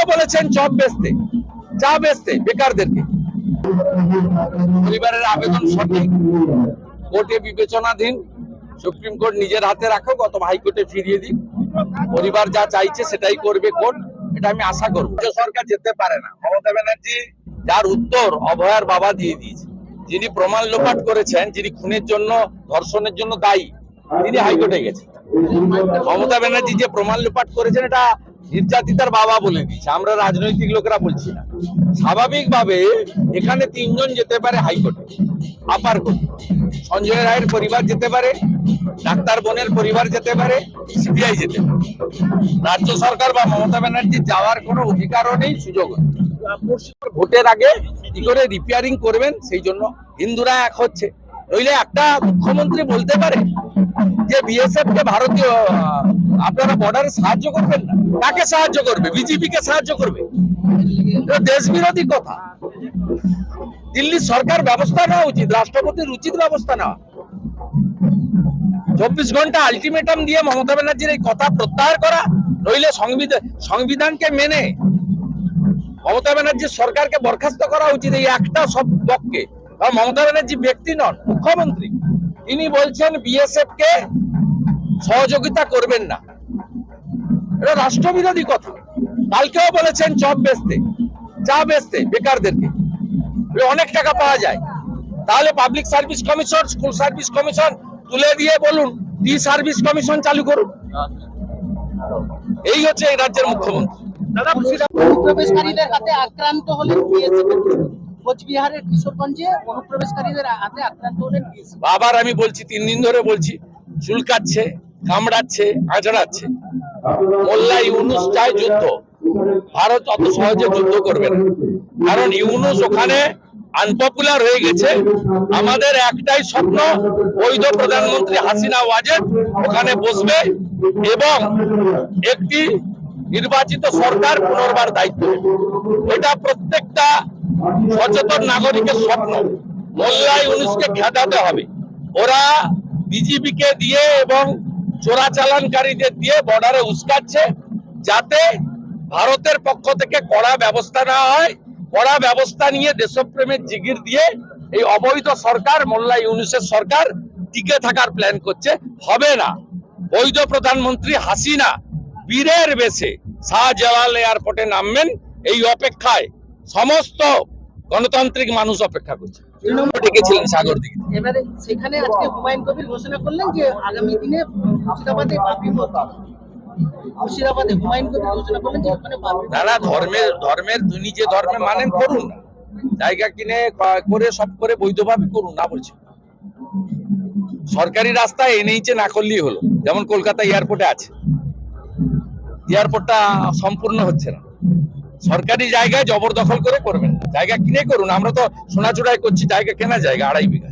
কালকেও বলেছেন চপ বেচতে। চা বেচতে, বেকারদেরকে। পরিবারের আবেদন সঠিক। কোর্টে বিবেচনাধীন। সুপ্রিম কোর্ট নিজের হাতে রাখো গত হাইকোর্টে ফিরিয়ে দিক। পরিবার যা চাইছে সেটাই করবে কোর্ট। এটা আমি আশা করব। রাজ্য সরকার যেতে পারে না। মমতা ব্যানার্জি যার উত্তর অভয়ার বাবা দিয়ে দিয়েছে। যিনি প্রমাণ লোপাট করেছেন, যিনি খুনের জন্য, ধর্ষণের জন্য দায়ী, তিনি হাইকোর্টে গেছেন। মমতা ব্যানার্জি যে প্রমাণ লোপাট করেছেন, এটা নির্যাতিতার বাবা বলে দিয়েছে। আমরা রাজনৈতিক লোকেরা বলছি না। স্বাভাবিকভাবে এখানে তিনজন যেতে পারে হাইকোর্টে, আপার কোর্ট। সঞ্জয় রায়ের পরিবার যেতে পারে, ডাক্তার বোনের পরিবার যেতে পারে, সিবিআই যেতে পারে। রাজ্য সরকার বা মমতা ব্যানার্জি যাওয়ার কোনো অধিকারও নেই সুযোগ ভোটের আগে কি করে রিপেয়ারিং করবেন, সেই জন্য হিন্দুরা এক হচ্ছে। নইলে একটা মুখ্যমন্ত্রী বলতে পারে যে বিএসএফ কে ভারতীয় আপনারা বর্ডারে সাহায্য করবেন না। কাকে সাহায্য করবে? বিজেপি কে সাহায্য করবে? দেশ বিরোধী কথা। দিল্লি সরকার ব্যবস্থা নেওয়া উচিত, রাষ্ট্রপতির উচিত ব্যবস্থা নেওয়া। চব্বিশ ঘণ্টা আলটিমেটাম দিয়ে মমতা ব্যানার্জির এই কথা প্রত্যাহার করা, নইলে সংবিধান সংবিধানকে মেনে মমতা ব্যানার্জির সরকারকে বরখাস্ত করা উচিত এই একটা সব পক্ষে। কারণ মমতা ব্যানার্জি ব্যক্তি নন, মুখ্যমন্ত্রী। তিনি বলছেন বিএসএফ কে সহযোগিতা করবেন না। এটা রাষ্ট্রবিরোধী কথা। কালকেও বলেছেন চপ বেচতে। চা বেচতে বেকারদেরকে। অনেক টাকা পাওয়া যায়। তাহলে public service commission school service commission তুলে দিয়ে বলুন টি সার্ভিস কমিশন চালু করুন? এই হচ্ছে এই রাজ্যের মুখ্যমন্ত্রী। দাদা অনুপ্রবেশকারীদের হাতে আক্রান্ত হলেন কোচবিহারের কিশোরগঞ্জে অনুপ্রবেশকারীদের হাতে আক্রান্ত হলেন আবার আমি বলছি তিন দিন ধরে বলছি চুলকাচ্ছে কামড়াচ্ছে আঁচড়াচ্ছে। মোল্লা ইউনুস চায় যুদ্ধ। ভারত অত সহজে যুদ্ধ করবে না। কারণ ইউনুস ওখানে আনপপুলার হয়ে গেছে। আমাদের একটাই স্বপ্ন, বৈধ প্রধানমন্ত্রী হাসিনা ওয়াজেদ ওখানে বসবে এবং একটি নির্বাচিত সরকার পুনর্বার দায়িত্ব। এটা প্রত্যেকটা সচেতন নাগরিকের স্বপ্ন। মোল্লা ইউনুসকে খেদাতে হবে। ওরা বিজেপি কে দিয়ে এবং চোরাচালানকারীদের দিয়ে বর্ডারে উস্কাচ্ছে যাতে ভারতের পক্ষ থেকে কড়া ব্যবস্থা নেওয়া হয়। কড়া ব্যবস্থা নিয়ে দেশপ্রেমের জিগির দিয়ে এই অবৈধ সরকার, মোল্লা ইউনুসের সরকার টিকে থাকার প্ল্যান করছে। হবে না। বৈধ প্রধানমন্ত্রী হাসিনা বীরের বেশে শাহজালাল এয়ারপোর্টে নামবেন। এই অপেক্ষায় সমস্ত গণতান্ত্রিক মানুষ অপেক্ষা করছে। ডেকেছিলেন সাগর দিকে। এবারে সেখানে আজকে হুমায়ুন কবির ঘোষণা করলেন যে আগামী দিনে মুর্শিদাবাদে মসজিদ মুর্শিদাবাদে হুমায়ুন কবির ঘোষণা করলেন যে ওখানে ধর্মের ধর্মের উনি যে ধর্মে মানেন করুন না। জায়গা কিনে করে সব করে বৈধভাবে করুন না বলছি। সরকারি রাস্তায় এনএইচে না করলেই হলো। যেমন কলকাতা এয়ারপোর্টে আছে। এয়ারপোর্টটা সম্পূর্ণ হচ্ছে না। সরকারি জায়গায় জবরদখল করে করবেন না। জায়গা কিনে করুন, আমরা তো সোনাচূড়ায় করছি, জায়গা কেনা জায়গা, আড়াই বিঘা।